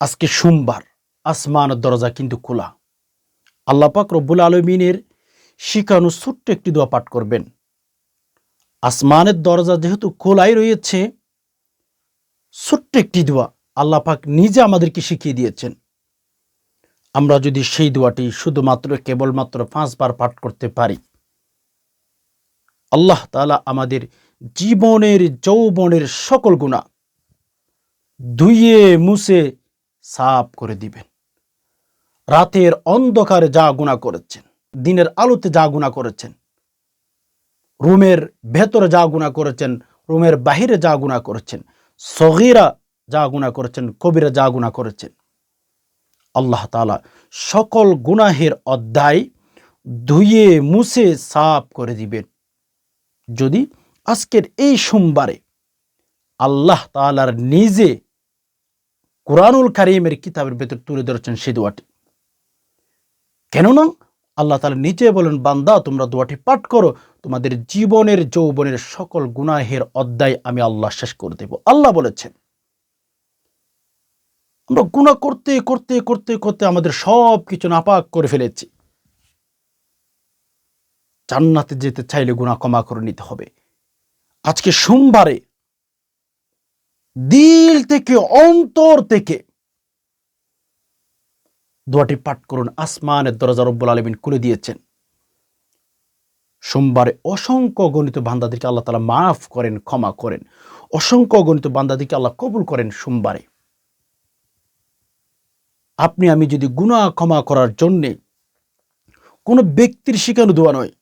আজকে সোমবার আসমানের দরজা কিন্তু খোলা। আল্লাহ পাক রব্বুল আলমিনের শিখানো ছোট্ট একটি দোয়া পাঠ করবেন। আসমানের দরজা যেহেতু খোলাই রয়েছে, ছোট্ট একটি দোয়া আল্লাহ পাক নিজে আমাদেরকে শিখিয়ে দিয়েছেন। আমরা যদি সেই দোয়াটি শুধুমাত্র কেবলমাত্র পাঁচবার পাঠ করতে পারি, আল্লাহ তাআলা আমাদের জীবনের যৌবনের সকল গুণা ধুইয়ে, মুছে সাফ করে দিবেন। রাতের অন্ধকারে যা গুণা করেছেন, দিনের আলোতে যা গুণা করেছেন, রুমের ভেতরে যা গুণা করেছেন, রুমের বাহিরে যা গুণা করেছেন, সগিরা যা গুণা করেছেন, কবিরা যা গুণা করেছেন, আল্লাহ তাআলা সকল গুনাহের অধ্যায় ধুয়ে মুছে সাফ করে দিবেন। যদি আজকের এই সোমবারে আল্লাহ তালার নিজে কোরআনুল কারিমের কিতাবের ভেতর তুলে ধরেছেন সেই দোয়াটি কেননা আল্লাহ তাআলা নিচে বলেন বান্দা তোমরা দোয়াটি পাঠ করো তোমাদের জীবনের যৌবনের সকল গুনাহের অধ্যায় আমি আল্লাহ শেষ করে দেব আল্লাহ বলেছেন আমরা গুনাহ করতে করতে করতে করতে আমাদের সব কিছু নাপাক করে ফেলেছি জান্নাতে যেতে চাইলে গুনাহ ক্ষমা করে নিতে হবে আজকে সোমবারে দিল থেকে, অন্তর থেকে। দোয়াটি পাঠ করুন, আসমানের দরজা রব্বুল আলমিন খুলে দিয়েছেন। সোমবারে অসংখ্য গণিত বান্দাদেরকে আল্লাহ তালা মাফ করেন, ক্ষমা করেন। অসংখ্য গণিত বান্দাদেরকে আল্লাহ কবুল করেন সোমবারে। আপনি, আমি যদি গুনাহ ক্ষমা করার জন্যে কোনো ব্যক্তির শিখানো দোয়া নয়,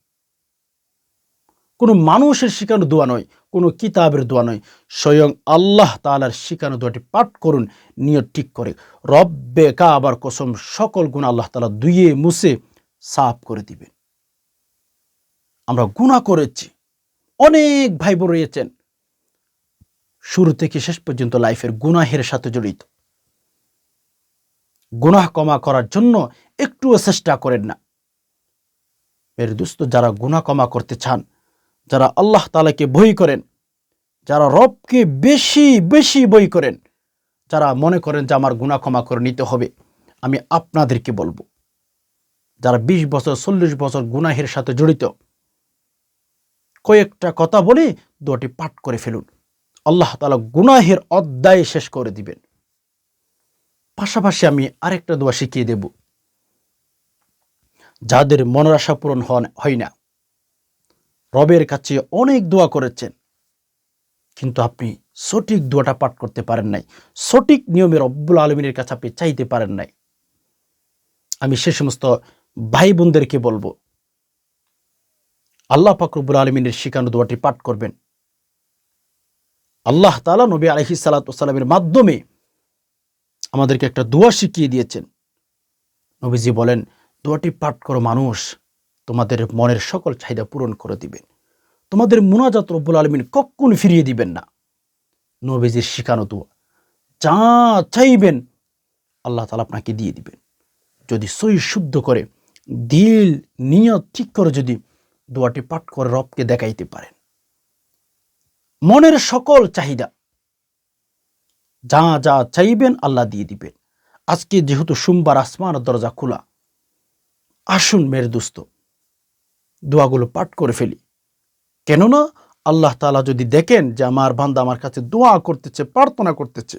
কোনো মানুষের শিখানো দোয়া নয় কোনো কিতাবের দোয়া নয়। স্বয়ং আল্লাহ তালার শিখানো দোয়াটি পাঠ করুন, নিয়ত ঠিক করে। রব্বে কাবার কসম, সকল গুণ আল্লাহ তালা দুইয়ে মুছে সাফ করে দিবেন। আমরা গুণা করেছি। অনেক ভাই বোন রয়েছেন। শুরু থেকে শেষ পর্যন্ত লাইফের গুনাহের সাথে জড়িত। গুনাহ কমা করার জন্য একটুও চেষ্টা করেন না। এর দুস্থ যারা গুনাহ ক্ষমা করতে চান যারা আল্লাহ তালাকে বই করেন, যারা রবকে বেশি বেশি বই করেন, যারা মনে করেন যে আমার গুণা ক্ষমা করে নিতে হবে, আমি আপনাদেরকে বলব, যারা ২০ বছর, চল্লিশ বছর গুনাহের সাথে জড়িত, কয়েকটা কথা বলে দোয়াটি পাঠ করে ফেলুন। আল্লাহ তালা গুনাহের অধ্যায় শেষ করে দিবেন। পাশাপাশি আমি আরেকটা দোয়া শিখিয়ে দেব। যাদের মনের আশা পূরণ হয় না রবের কাছে অনেক দোয়া করেছেন। কিন্তু আপনি সঠিক দোয়াটা পাঠ করতে পারেন নাই। সঠিক নিয়মে রব্বুল আলমিনের কাছে আপনি চাইতে পারেন নাই। আমি সে সমস্ত ভাই বোনদেরকে বলব, আল্লাহ ফাকরুবুল আলমিনের শিখানো দোয়াটি পাঠ করবেন। আল্লাহ তালা নবী আলহি সালাতামের মাধ্যমে আমাদেরকে একটা দোয়া শিখিয়ে দিয়েছেন। নবীজি বলেন, দোয়াটি পাঠ করো মানুষ। তোমাদের মনের সকল চাহিদা পূরণ করে দিবেন। তোমাদের মোনাজাত রব্বুল আলমিন কখন ফিরিয়ে দিবেন না। নবীজির শিখানো দোয়া, যা চাইবেন আল্লাহ তালা আপনাকে দিয়ে দিবেন। যদি সই শুদ্ধ করে, দিল, নিয়ত ঠিক করে যদি দোয়াটি পাঠ করে রবকে দেখাইতে পারেন। মনের সকল চাহিদা, যা যা চাইবেন আল্লাহ দিয়ে দিবেন। আজকে যেহেতু সোমবার আসমান দরজা খোলা, আসুন মের দোস্ত দোয়াগুলো পাঠ করে ফেলি। কেননা আল্লাহ তালা যদি দেখেন যে আমার বান্দা আমার কাছে দোয়া করতেছে, প্রার্থনা করতেছে,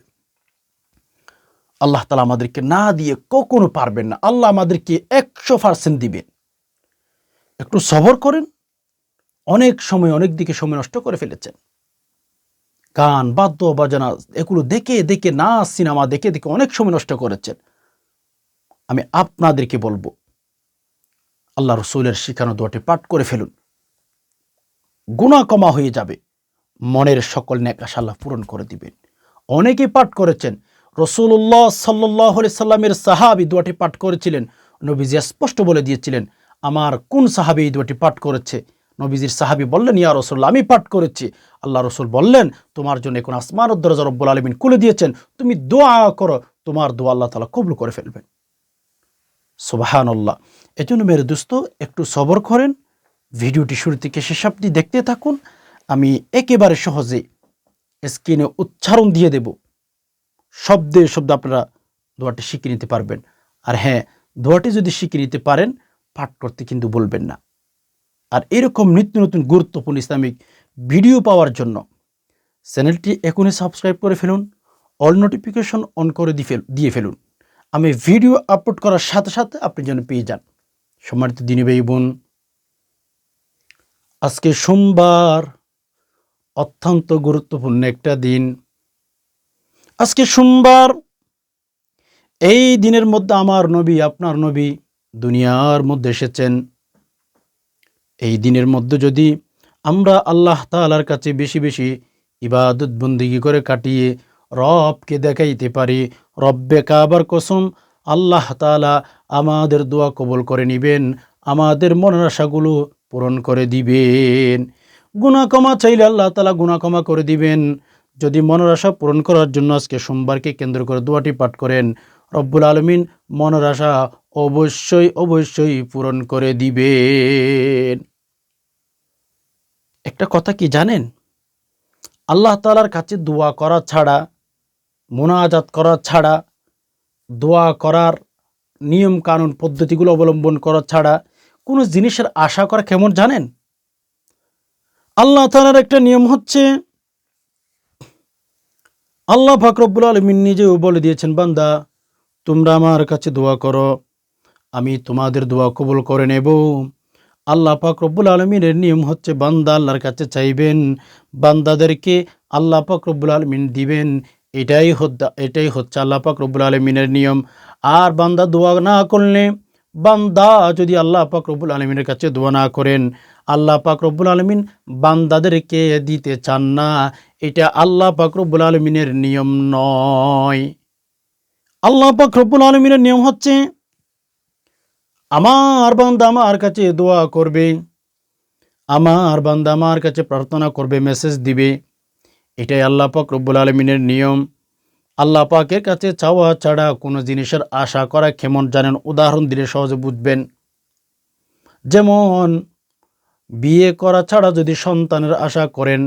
আল্লাহ তালা আমাদেরকে না দিয়ে কখনো পারবেন না। আল্লাহ আমাদেরকে একশো পার্সেন্ট দিবেন। একটু সবর করেন। অনেক সময় অনেক দিকে সময় নষ্ট করে ফেলেছেন। গান বাদ্য বাজনা এগুলো দেখে দেখে না, সিনেমা দেখে দেখে অনেক সময় নষ্ট করেছেন। আমি আপনাদেরকে বলব আল্লাহ রসুলের শিখানো দোয়াটি পাঠ করে ফেলুন। গুণা কমা হয়ে যাবে। মনের সকল নেকাশ আল্লাহ পূরণ করে দিবেন। অনেকে পাঠ করেছেন রসুল্লাহ সাল্লাহ সাল্লামের সাহাবি দোয়াটি পাঠ করেছিলেন, নবীজি স্পষ্ট বলে দিয়েছিলেন, আমার কোন সাহাবি এই দোয়াটি পাঠ করেছে? নবীজির সাহাবি বললেন, ইয়া রসুল্লাহ আমি পাঠ করেছি। আল্লাহ রসুল বললেন, তোমার জন্য এখন আসমান উদ্দরজা রব্বুল আলমিন খুলে দিয়েছেন। তুমি দোয়া করো, তোমার দোয়া আল্লাহ তালা কবুল করে ফেলবেন। সুবাহান আল্লাহ এজন্য মেরে দোস্ত একটু সবর করেন, ভিডিওটি শুরু থেকে শেষ অবধি দেখতে থাকুন। আমি একেবারে সহজে স্ক্রিনে উচ্চারণ দিয়ে দেব। শব্দে শব্দ আপনারা দোয়াটি শিখে নিতে পারবেন। আর হ্যাঁ দোয়াটি যদি শিখে নিতে পারেন, পাঠ করতে কিন্তু বলবেন না। আর এরকম নিত্য নতুন গুরুত্বপূর্ণ ইসলামিক ভিডিও পাওয়ার জন্য চ্যানেলটি এখনই সাবস্ক্রাইব করে ফেলুন, অল নোটিফিকেশন অন করে দিয়ে ফেলুন। আমি ভিডিও আপলোড করার সাথে সাথে আপনি যেন পেয়ে যান। সম্মানিত দিনী ভাই বোন, আজকে সোমবার অত্যন্ত গুরুত্বপূর্ণ একটা দিন। আজকে সোমবার, এই দিনের মধ্যে আমার নবী, আপনার নবী দুনিয়ার মধ্যে এসেছেন। এই দিনের মধ্যে যদি আমরা আল্লাহ তাআলার কাছে বেশি বেশি ইবাদত বন্দিগি করে কাটিয়ে রবকে দেখাইতে পারি, রব্বে কাবার কসম আল্লাহ তাআলা আমাদের দোয়া কবল করে নিবেন, আমাদের মনের আশাগুলো পূরণ করে দিবেন। ক্ষমা চাইলে আল্লাহ তালা ক্ষমা করে দিবেন। যদি মনের আশা পূরণ করার জন্য আজকে সোমবারকে কেন্দ্র করে দোয়াটি পাঠ করেন, রব্বুল আলমিন মনের আশা অবশ্যই অবশ্যই পূরণ করে দিবেন। একটা কথা কি জানেন? আল্লাহ তালার কাছে দোয়া করা ছাড়া, মোনাজাত করা ছাড়া দোয়া করার নিয়ম কানুন পদ্ধতিগুলো অবলম্বন করা ছাড়া কোনো জিনিসের আশা করা কেমন জানেন? আল্লাহ তালার একটা নিয়ম হচ্ছে, আল্লাহ ফাকরবুল আলমিন নিজেও বলে দিয়েছেন, বান্দা, তোমরা আমার কাছে দোয়া করো, আমি তোমাদের দোয়া কবুল করে নেব। আল্লাহ পাক রব্বুল আলমিনের নিয়ম হচ্ছে, বান্দা আল্লাহর কাছে চাইবেন, বান্দাদেরকে আল্লাহ পাক রব্বুল আলমিন দিবেন এটাই এটাই হচ্ছে আল্লাহ পাক রব্বুল আলমিনের নিয়ম। আর বান্দা দোয়া না করলে, বান্দা যদি আল্লাহ পাক রব্বুল আলমিনের কাছে দোয়া না করেন, আল্লাহ পাক রব্বুল আলমিন বান্দাদেরকে দিতে চান না। এটা আল্লাহ পাক রব্বুল আলমিনের নিয়ম নয়। আল্লাহ পাক রব্বুল আলমিনের নিয়ম হচ্ছে, আমার বান্দা আমার কাছে দোয়া করবে, আমার বান্দা আমার কাছে প্রার্থনা করবে, মেসেজ দিবে। এটাই আল্লাহ পাক রব্বুল আলমিনের নিয়ম। আল্লাহ পাকের কাছে চাওয়া ছাড়া কোনো জিনিসের আশা করা কেমন জানেন? উদাহরণ দিলে সহজে বুঝবেন। যেমন, বিয়ে করা ছাড়া যদি সন্তানের আশা করেন,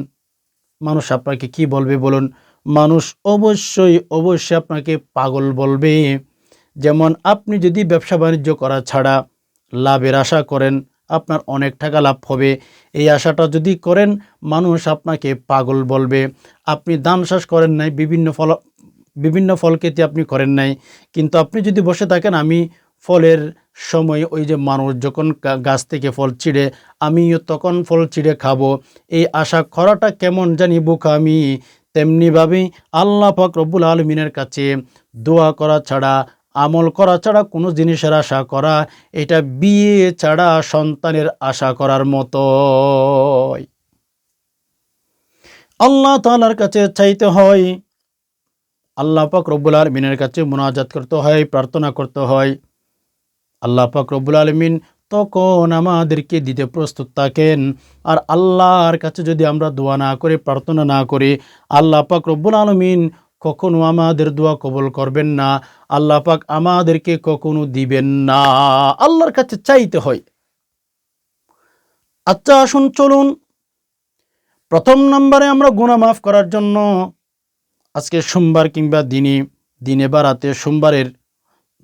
মানুষ আপনাকে কি বলবে বলুন? মানুষ অবশ্যই অবশ্যই আপনাকে পাগল বলবে। যেমন, আপনি যদি ব্যবসা বাণিজ্য করা ছাড়া লাভের আশা করেন আপনার অনেক টাকা লাভ হবে। এই আশাটা যদি করেন, মানুষ আপনাকে পাগল বলবে। আপনি দান চাষ করেন নাই, বিভিন্ন ফল বিভিন্ন ফল খেতে আপনি করেন নাই। কিন্তু আপনি যদি বসে থাকেন, আমি ফলের সময় ওই যে মানুষ যখন গাছ থেকে ফল ছিঁড়ে, আমিও তখন ফল ছিঁড়ে খাব। এই আশা করাটা কেমন জানি বোকা আমি তেমনিভাবেই আল্লাহ পাক রব্বুল আলমিনের কাছে দোয়া করা ছাড়া আমল করা ছাড়া কোনো জিনিসের আশা করা, এটা বিয়ে ছাড়া সন্তানের আশা করার মতো আল্লাহ তালার কাছে চাইতে হয়, আল্লাহ পাক রব্বুল আলমিনের কাছে মোনাজাত করতে হয়, প্রার্থনা করতে হয়। আল্লাহ পাক রব্বুল আলমিন তখন আমাদেরকে দিতে প্রস্তুত থাকেন। আর আল্লাহর কাছে যদি আমরা দোয়া না করে, প্রার্থনা না করি, আল্লাহ পাক রব্বুল আলমিন কখনো আমাদের দোয়া কবল করবেন না। আল্লাহ পাক আমাদেরকে কখনো দিবেন না। আল্লাহর কাছে চাইতে হয়। আচ্ছা আসুন, চলুন। প্রথম নম্বরে আমরা গুণা মাফ করার জন্য আজকে সোমবার কিংবা দিনে দিনে বা রাতে সোমবারের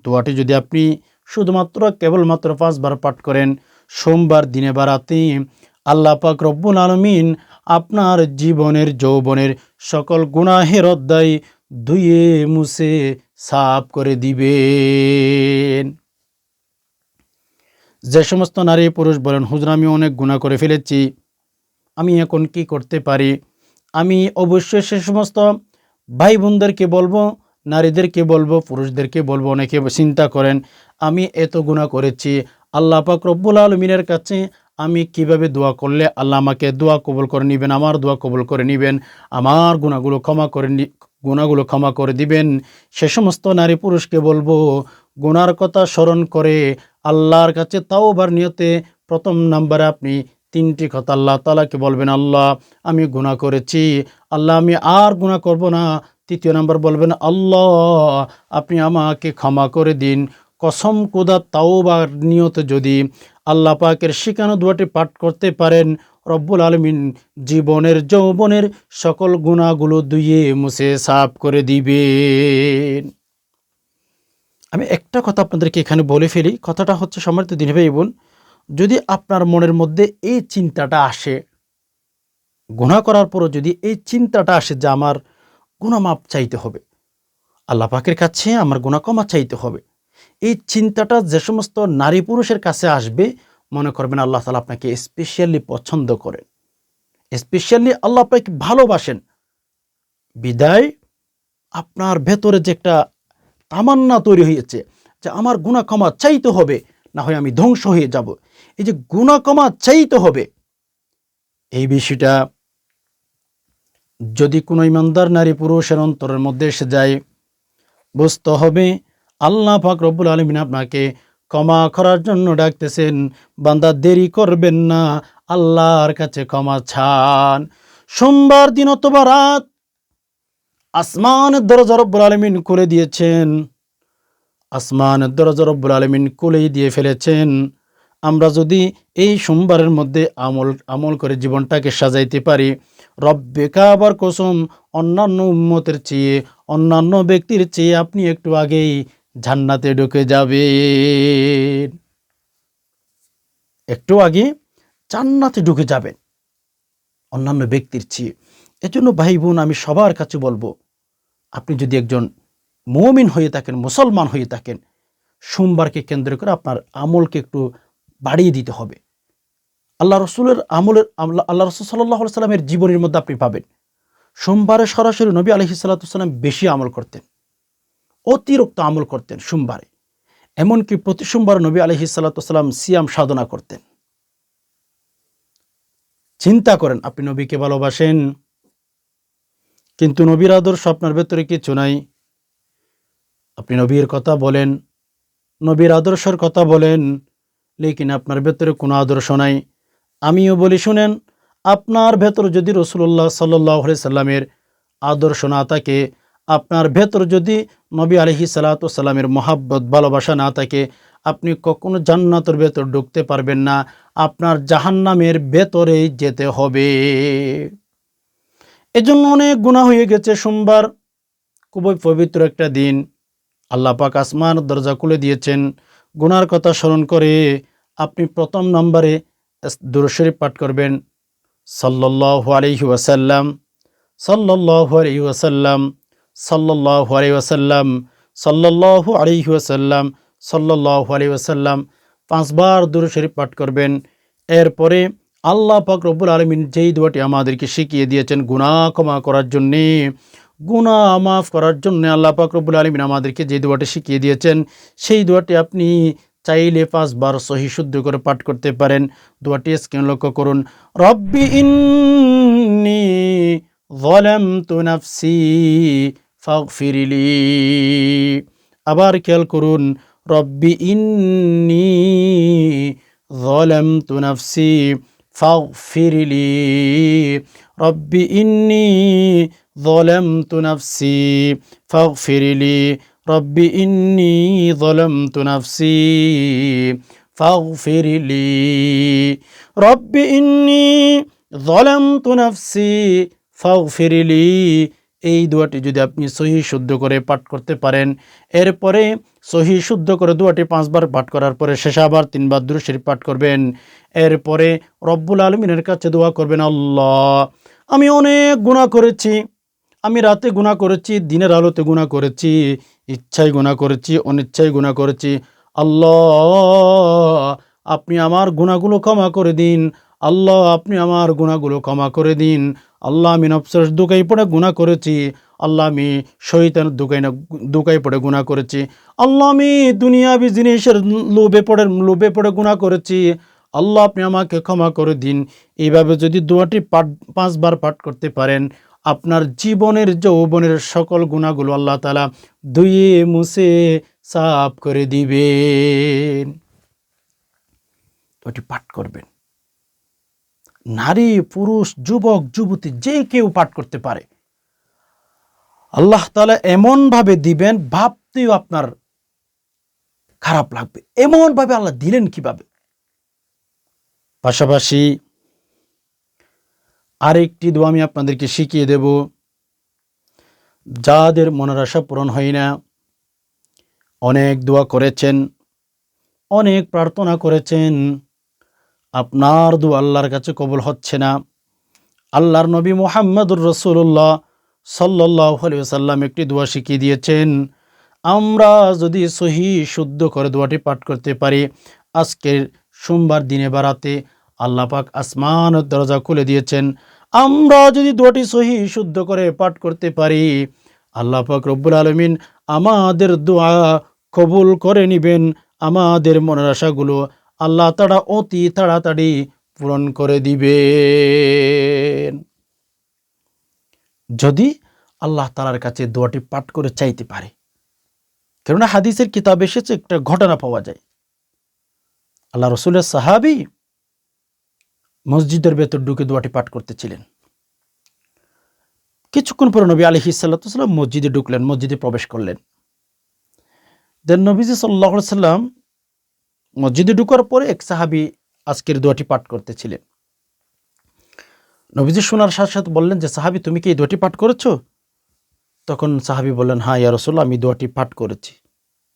দোয়াটি যদি আপনি শুধুমাত্র কেবলমাত্র পাঁচবার পাঠ করেন, সোমবার, দিনে বা রাতে আল্লাহ পাক রব্বুল আলমিন আপনার জীবনের, যৌবনের সকল গুনাহের অধ্যায় ধুয়ে মুছে সাফ করে দিবেন। যে সমস্ত নারী পুরুষ বলেন, হুজুর, আমি অনেক গুণা করে ফেলেছি। আমি এখন কি করতে পারি? আমি অবশ্যই সে সমস্ত ভাই বোনদেরকে বলব, নারীদেরকে বলব, পুরুষদেরকে বলব, অনেকে চিন্তা করেন, আমি এত গুণা করেছি। আল্লাহ পাক রব্বুল আলমিনের কাছে আমি কীভাবে দোয়া করলে আল্লাহ আমাকে দোয়া কবুল করে নেবেন, আমার দোয়া কবুল করে নেবেন, আমার গুণাগুলো ক্ষমা করে গুণাগুলো ক্ষমা করে দিবেন। সে সমস্ত নারী পুরুষকে বলব গুনার কথা স্মরণ করে আল্লাহর কাছে তাও বার নিয়তে প্রথম নাম্বারে আপনি তিনটি কথা আল্লাহ তালাকে বলবেন, আল্লাহ, আমি গুণা করেছি। আল্লাহ, আমি আর গুণা করব না। তৃতীয় নাম্বার বলবেন, আল্লাহ, আপনি আমাকে ক্ষমা করে দিন। কসম কোদা তাওবার নিয়তে যদি আল্লাহ পাকের শিখানো দোয়াটি পাঠ করতে পারেন রব্বুল আলমিন জীবনের যৌবনের সকল গুণাগুলো ধুয়ে মুছে সাফ করে দিবেন। আমি একটা কথা আপনাদেরকে এখানে বলে ফেলি, কথাটা হচ্ছে সম্মানিত দিনে ভাই বোন, যদি আপনার মনের মধ্যে এই চিন্তাটা আসে গুণা করার পরও যদি এই চিন্তাটা আসে যে আমার গুণা মাপ চাইতে হবে, আল্লাহ পাকের কাছে আমার গুণা কমা চাইতে হবে, এই চিন্তাটা যে সমস্ত নারী পুরুষের কাছে আসবে মনে করবেন আল্লাহ তালা আপনাকে স্পেশালি পছন্দ করেন। স্পেশালি আল্লাহ আপনাকে ভালোবাসেন। বিদায়, আপনার ভেতরে যে একটা তামান্না তৈরি হয়েছে যে আমার গুণা ক্ষমা চাইতে হবে, না হয় আমি ধ্বংস হয়ে যাব। এই যে গুণা ক্ষমা চাইতে হবে, এই বিষয়টা যদি কোনো ইমানদার নারী পুরুষের অন্তরের মধ্যে এসে যায়, বুঝতে হবে আল্লাহ পাক রব্বুল আলমিন আপনাকে ক্ষমা করার জন্য ডাকতেছেন, বান্দা দেরি করবেন না, আল্লাহর কাছে ক্ষমা ছান সোমবার দিন অথবা রাত আসমানের দরজা রব্বুল আলমিন করে দিয়েছেন। আসমানের দরজা রব্বুল আলমিন কোলেই দিয়ে ফেলেছেন। আমরা যদি এই সোমবারের মধ্যে আমল আমল করে জীবনটাকে সাজাইতে পারি রব্বে কাবার কসম, অন্যান্য উম্মতের চেয়ে, অন্যান্য ব্যক্তির চেয়ে আপনি একটু আগেই জান্নাতে ঢুকে যাবেন একটু আগে জান্নাতে ঢুকে যাবেন অন্যান্য ব্যক্তির চেয়ে। এজন্য ভাই বোন আমি সবার কাছে বলব, আপনি যদি একজন মমিন হয়ে থাকেন, মুসলমান হয়ে থাকেন, সোমবারকে কেন্দ্র করে আপনার আমলকে একটু বাড়িয়ে দিতে হবে। আল্লাহ রসুলের আমলের, আল্লাহ রসুল সাল্লাহ সাল্লামের জীবনের মধ্যে আপনি পাবেন। সোমবারে সরাসরি নবী আলহি সাল্লাতুসাল্লাম বেশি আমল করতেন। অতিরিক্ত আমল করতেন সোমবারে। এমনকি প্রতি সোমবার নবী আলহি সাল্লাতুসাল্লাম সিয়াম সাধনা করতেন। চিন্তা করেন, আপনি নবীকে ভালোবাসেন, কিন্তু নবীর আদর্শ আপনার ভেতরে কিছু নাই। আপনি নবীর কথা বলেন, নবীর আদর্শের কথা বলেন, লেকিন আপনার ভেতরে কোনো আদর্শ নাই। আমিও বলি, শুনেন, আপনার ভেতর যদি রসুল্লাহ সাল্লাহ সাল্লামের আদর্শ না থাকে আপনার ভেতর যদি নবী আলহি সাল্লাতামের মহাব্বত, ভালোবাসা না থাকে, আপনি কখনো জান্নাতের ভেতর ঢুকতে পারবেন না। আপনার জাহান্নামের ভেতরেই যেতে হবে। এজন্য অনেক গুণা হয়ে গেছে সোমবার। খুবই পবিত্র একটা দিন। আল্লাহ পাক আসমান দরজা খুলে দিয়েছেন। গুনার কথা স্মরণ করে আপনি প্রথম নম্বরে দুরশরীফ পাঠ করবেন। সাল্লাহ আলহি ওয়াসাল্লাম। সাল্লাহ আলহি ওয়াসাল্লাম সাল্লাহ আলহি ওয়াসাল্লাম সাল্লাহ আলহি ওয়াসাল্লাম সাল্লাহ আলহি ওয়াসাল্লাম পাঁচবার দুরশরীফ পাঠ করবেন। এরপরে আল্লাহ পাক রব্বুল আলমিন যেই দোয়াটি আমাদেরকে শিখিয়ে দিয়েছেন গুণা ক্ষমা করার জন্যে গুণা মাফ করার জন্য আল্লাহ পাক রব্বুল আলমিন আমাদেরকে যে দোয়াটি শিখিয়ে দিয়েছেন, সেই দোয়াটি আপনি চাইলে পাঁচবার সহি শুদ্ধ করে পাঠ করতে পারেন। দোয়াটি স্ক্রিন লক্ষ্য করুন। রব্বি ইন্নি ظلمت نفسي فاغفر لي আবার খেয়াল করুন রব্বি ইন্নি ظلمت نفسي فاغفر لي ربي إني ظلمت نفسي فاغفر لي ربي إني ظلمت نفسي فاغفر لي ربي إني ظلمت نفسي ফাউ ফিরিলি এই দোয়াটি যদি আপনি সহি শুদ্ধ করে পাঠ করতে পারেন। এরপরে সহি শুদ্ধ করে দোয়াটি পাঁচবার পাঠ করার পরে শেষ আবার তিনবার দুরুশির পাঠ করবেন। এরপরে রব্বুল আলমিনের কাছে দোয়া করবেন, আল্লাহ, আমি অনেক গুণা করেছি। আমি রাতে গুণা করেছি, দিনের আলোতে গুণা করেছি, ইচ্ছায় গুণা করেছি, অনিচ্ছায় গুণা করেছি। আল্লাহ, আপনি আমার গুণাগুলো ক্ষমা করে দিন। আল্লাহ, আপনি আমার গুণাগুলো ক্ষমা করে দিন। আল্লাহ, আমি নফসর দুকাই পড়ে গুণা করেছি। আল্লাহ, আমি শৈতান দুকাই না দুকাই পড়ে গুণা করেছি। আল্লাহ, আমি দুনিয়াবি জিনিসের লোভে পড়ে লোভে পড়ে গুণা করেছি। আল্লাহ, আপনি আমাকে ক্ষমা করে দিন। এইভাবে যদি দোয়াটি পাঠ, পাঁচবার পাঠ করতে পারেন, আপনার জীবনের যৌবনের সকল গুণাগুলো আল্লাহ তালা ধুয়ে, মুছে, সাফ করে দিবেন। ওটি পাঠ করবেন। নারী, পুরুষ, যুবক, যুবতী, যে কেউ পাঠ করতে পারে। আল্লাহ তালা এমনভাবে দিবেন, ভাবতেও আপনার খারাপ লাগবে। এমনভাবে আল্লাহ দিলেন কীভাবে? পাশাপাশি আরেকটি দোয়া আমি আপনাদেরকে শিখিয়ে দেব। যাদের মনের আশা পূরণ হয় না, অনেক দোয়া করেছেন, অনেক প্রার্থনা করেছেন আপনার দু আল্লাহর কাছে কবুল হচ্ছে না। আল্লাহর নবী মোহাম্মদুর রসুল্লাহ সাল্লাহ সাল্লাম একটি দোয়া শিখিয়ে দিয়েছেন, আমরা যদি সহি, শুদ্ধ করে দোয়াটি পাঠ করতে পারি, আজকের সোমবার দিনে বাড়াতে আল্লাহ পাক আসমান দরজা খুলে দিয়েছেন, আমরা যদি দোয়াটি সহি, শুদ্ধ করে পাঠ করতে পারি, আল্লাহ পাক রব্বুল আলমিন আমাদের দোয়া কবুল করে নিবেন, আমাদের মনের আশাগুলো আল্লাহ তারা অতি তাড়াতাড়ি পূরণ করে দিবেন। যদি আল্লাহ তালার কাছে দোয়াটি পাঠ করে চাইতে পারে। কেননা হাদিসের কিতাব এসেছে, একটা ঘটনা পাওয়া যায়। আল্লাহ রসুলের সাহাবি মসজিদের ভেতর ঢুকে দোয়াটি পাঠ করতেছিলেন। কিছুক্ষণ পরে নবী আলহি সাল্লাম মসজিদে ঢুকলেন, মসজিদে প্রবেশ করলেন। দেন নবীজি সাল্লাহ সাল্লাম মসজিদে ঢুকার পরে এক সাহাবি আজকের দোয়াটি পাঠ করতেছিলেন। নবীজি শোনার সাথে সাথে বললেন যে, সাহাবি, তুমি কি এই দোয়াটি পাঠ করেছ? তখন সাহাবি বললেন হ্যাঁ ইয়া রসোল্লা আমি দোয়াটি পাঠ করেছি।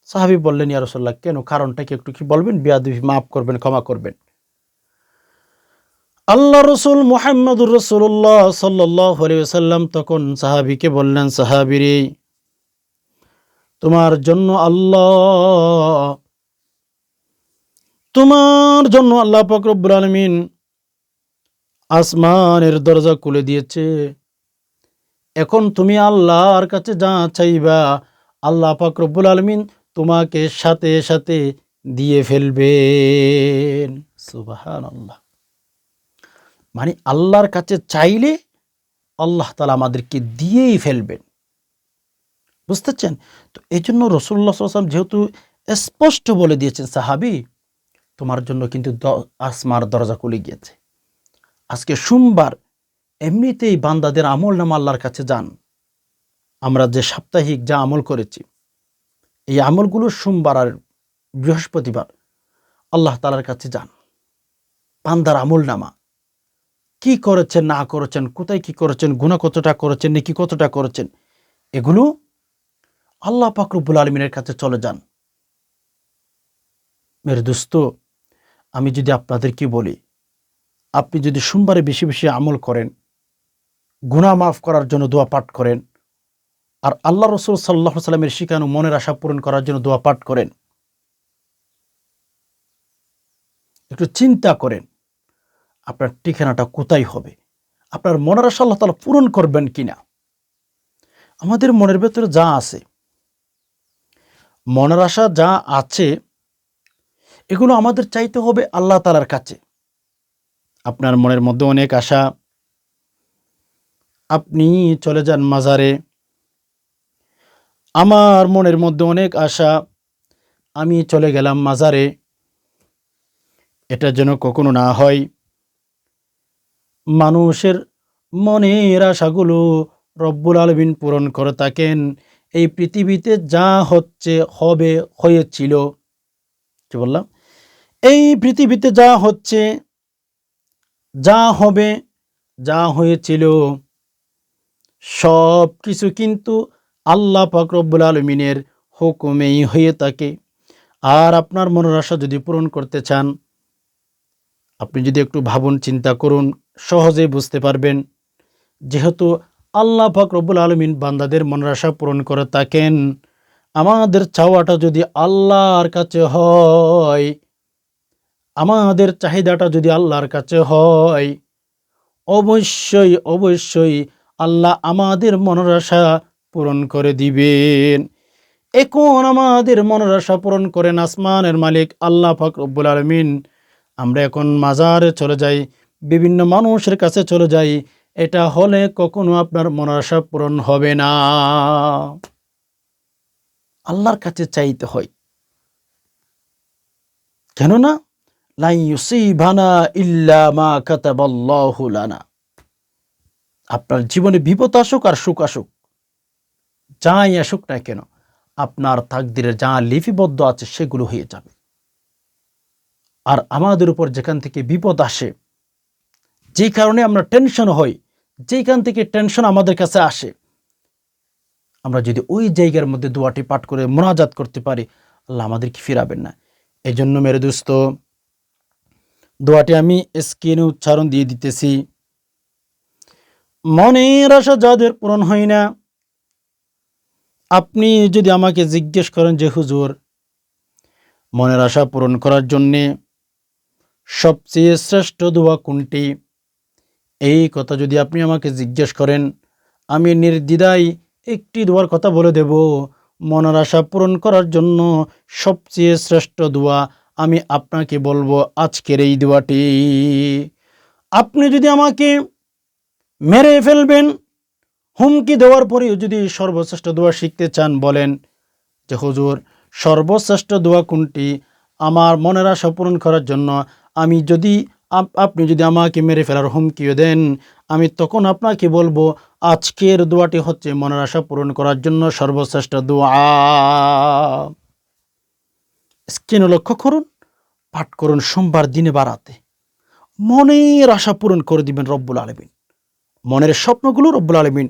সাহাবি বললেন, ইয়া রসোল্লাহ কেন? কারণটা কি একটু কি বলবেন? বিয়াদবি, মাফ করবেন, ক্ষমা করবেন। আল্লাহ রসুল মোহাম্মদুর রসুল্লাহ সাল্লাহ সাল্লাম তখন সাহাবিকে বললেন সাহাবিরে তোমার জন্য আল্লাহ তোমার জন্য আল্লাহ ফকরবুল আলমিন আসমানের দরজা খুলে দিয়েছে। এখন তুমি আল্লাহর কাছে যা চাইবা, আল্লাহ রব্বুল আলমিন তোমাকে সাথে সাথে দিয়ে ফেলবেন। আল্লাহ মানে আল্লাহর কাছে চাইলে আল্লাহ তালা আমাদেরকে দিয়েই ফেলবেন। বুঝতেছেন তো এই জন্য রসুল্লাহ সাল্লাম যেহেতু স্পষ্ট বলে দিয়েছেন সাহাবি তোমার জন্য কিন্তু আসমার দরজা খুলে গিয়েছে। আজকে সোমবার এমনিতেই বান্দাদের আমল নাম আল্লাহর কাছে যান। আমরা যে সাপ্তাহিক যা আমল করেছি, এই আমলগুলো সোমবার আর বৃহস্পতিবার আল্লাহ তালার কাছে যান। বান্দার আমল নামা। কি করেছেন, না করেছেন, কোথায় কি করেছেন গুণা কতটা করেছেন, নাকি কতটা করেছেন, এগুলো আল্লাহ পাকরুবুল আলমিনের কাছে চলে যান। মেরে দোস্ত আমি যদি আপনাদের কি বলি, আপনি যদি সোমবারে বেশি বেশি আমল করেন গুণা মাফ করার জন্য দোয়া পাঠ করেন, আর আল্লাহ রসুল সাল্লাহ সাল্লামের শিখানো মনের আশা পূরণ করার জন্য দোয়া পাঠ করেন, একটু চিন্তা করেন, আপনার ঠিকানাটা কোথায় হবে? আপনার মনের আশা আল্লাহ তালা পূরণ করবেন কিনা? আমাদের মনের ভেতরে যা আছে, মনের আশা যা আছে এগুলো আমাদের চাইতে হবে আল্লাহ তালার কাছে। আপনার মনের মধ্যে অনেক আশা। আপনি চলে যান মাজারে। আমার মনের মধ্যে অনেক আশা। আমি চলে গেলাম মাজারে। এটা যেন কখনো না হয়। মানুষের মনের আশাগুলো রব্বুল আলমিন পূরণ করে থাকেন। এই পৃথিবীতে যা হচ্ছে, হবে, হয়েছিল। কি বললাম? এই পৃথিবীতে যা হচ্ছে, যা হবে, যা হয়েছিল, সব কিছু কিন্তু আল্লাহ পাক রব্বুল আলমিনের হুকুমেই হয়ে থাকে। আর আপনার মনের আশা যদি পূরণ করতে চান, আপনি যদি একটু ভাবুন, চিন্তা করুন, সহজেই বুঝতে পারবেন। যেহেতু আল্লাহ পাক রব্বুল আলমিন বান্দাদের মনের আশা পূরণ করে থাকেন, আমাদের চাওয়াটা যদি আল্লাহর কাছে হয় আমাদের চাহিদাটা যদি আল্লাহর কাছে হয়, অবশ্যই অবশ্যই আল্লাহ আমাদের মনের আশা পূরণ করে দিবেন। এখন আমাদের মনের আশা পূরণ করেন আসমানের মালিক আল্লাহ ফকরবুল আলমিন। আমরা এখন মাজারে চলে যাই, বিভিন্ন মানুষের কাছে চলে যাই, এটা হলে কখনো আপনার মনের আশা পূরণ হবে না। আল্লাহর কাছে চাইতে হয়। কেননা লাই ইল্লা মা আপনার জীবনে বিপদ আসুক আর সুখ আসুক, যাই আসুক না কেন, আপনার তাকদিরে যা লিপিবদ্ধ আছে সেগুলো হয়ে যাবে। আর আমাদের উপর যেখান থেকে বিপদ আসে যেই কারণে আমরা টেনশন হই, যেখান থেকে টেনশন আমাদের কাছে আসে, আমরা যদি ওই জায়গার মধ্যে দোয়াটি পাঠ করে মোনাজাত করতে পারি, আল্লাহ আমাদেরকে ফিরাবেন না। এই জন্য মেরে দোস্ত দোয়াটি আমি স্ক্রিনে উচ্চারণ দিয়ে দিতেছি। মনের আশা যাদের পূরণ হয় না, আপনি যদি আমাকে জিজ্ঞেস করেন যে, হুজুর, মনের আশা পূরণ করার জন্যে সবচেয়ে শ্রেষ্ঠ দোয়া কোনটি? এই কথা যদি আপনি আমাকে জিজ্ঞেস করেন, আমি নির্দ্বিধায় একটি দোয়ার কথা বলে দেব, মনের আশা পূরণ করার জন্য সবচেয়ে শ্রেষ্ঠ দোয়া আমি আপনাকে বলব আজকের এই দোয়াটি। আপনি যদি আমাকে মেরে ফেলবেন, হুমকি দেওয়ার পরেও যদি সর্বশ্রেষ্ঠ দোয়া শিখতে চান, বলেন যে, হুজুর, সর্বশ্রেষ্ঠ দোয়া কোনটি? আমার মনের আশা পূরণ করার জন্য আমি যদি আপ- আপনি যদি আমাকে মেরে ফেলার হুমকিও দেন, আমি তখন আপনাকে বলব আজকের দোয়াটি হচ্ছে মনের আশা পূরণ করার জন্য সর্বশ্রেষ্ঠ দোয়া। স্ক্রিনে লক্ষ্য করুন, পাঠ করুন সোমবার দিনে বাড়াতে মনের আশা পূরণ করে দিবেন রব্বুল আলমিন। মনের স্বপ্নগুলো রব্বুল আলমিন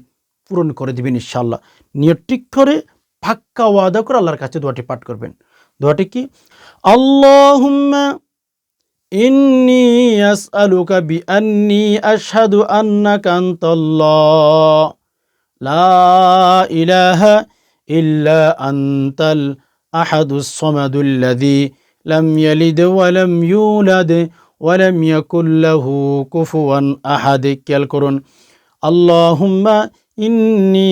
পূরণ করে দিবেন ইনশাল্লাহ নিয়ত ঠিক করে ফাক্কা ওয়াদা করে আল্লাহর কাছে দোয়াটি পাঠ করবেন। দোয়াটি কি? আল্লাহুম্মা ইন্নি আসআলুকা বিআন্নি আশহাদু আন্নাকা আনতাল্লাহ। লা ইলাহা ইল্লা আনতাল আহাদুস সামাদুল্লাযী লাম ইয়ালিদ ওয়া লাম ইউলাদ ওয়া লাম ইয়াকুল লাহু কুফুয়ান আহাদ খেয়াল করুন আল্লাহুম্মা ইন্নি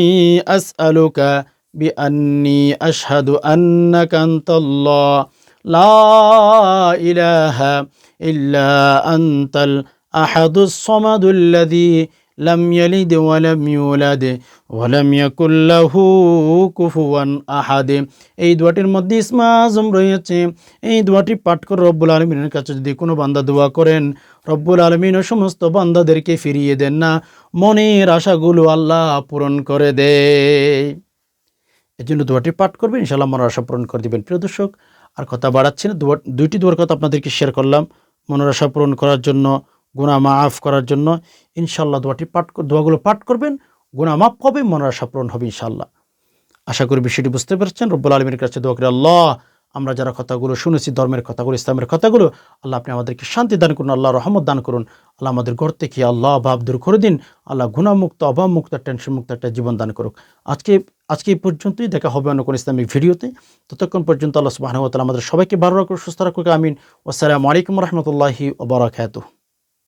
আসআলুকা বিআন্নি আশহাদু আন্নাকা আনতাল্লাহ লা ইলাহা ইল্লা আনতাল আহাদুস সামাদুল্লাযী ওয়া লাম ইউলাদ ওয়া লাম ইয়াকুল লাহু কুফুয়ান আহাদ এই দোয়াটির মধ্যে ইসমা আজম রয়েছে। এই দোয়াটি পাঠ করে রব্বুল আলমিনের কাছে যদি কোনো বান্দা দোয়া করেন, রব্বুল আলমিন সমস্ত বান্দাদেরকে ফিরিয়ে দেন না। মনের আশাগুলো আল্লাহ পূরণ করে দেয় এই জন্য দোয়াটি পাঠ করবেন ইনশাল্লাহ মনের আশা পূরণ করে দিবেন। প্রিয় দর্শক, আর কথা বাড়াচ্ছি না। দোয়া দুইটি দোয়ার কথা আপনাদেরকে শেয়ার করলাম। মনের আশা পূরণ করার জন্য গুণা মাফ করার জন্য ইনশাল্লাহ দোয়াটি পাঠ দোয়াগুলো পাঠ করবেন গুণা মাফ হবে মনের আশা পূরণ হবে ইনশাল্লাহ আশা করি বিষয়টি বুঝতে পারছেন। রব্বুল আলমীর কাছে দোয়া করে, আল্লাহ, আমরা যারা কথাগুলো শুনেছি, ধর্মের কথাগুলো, ইসলামের কথাগুলো, আল্লাহ আপনি আমাদেরকে শান্তি দান করুন, আল্লাহ রহমত দান করুন। আল্লাহ আমাদের ঘর থেকে আল্লাহ অভাব দূর করে দিন, আল্লাহ গুণামুক্ত অভাবমুক্ত টেনশন মুক্ত একটা জীবন দান করুক। আজকে আজকে এই পর্যন্তই, দেখা হবে অন্য কোনো ইসলামিক ভিডিওতে। ততক্ষণ পর্যন্ত আল্লাহ সুবাহ আমাদের সবাইকে ভালো রাখুক সুস্থ রাখুক, আমিন। আসসালামু আলাইকুম রহমতুল্লাহি ওবরাকাতুহ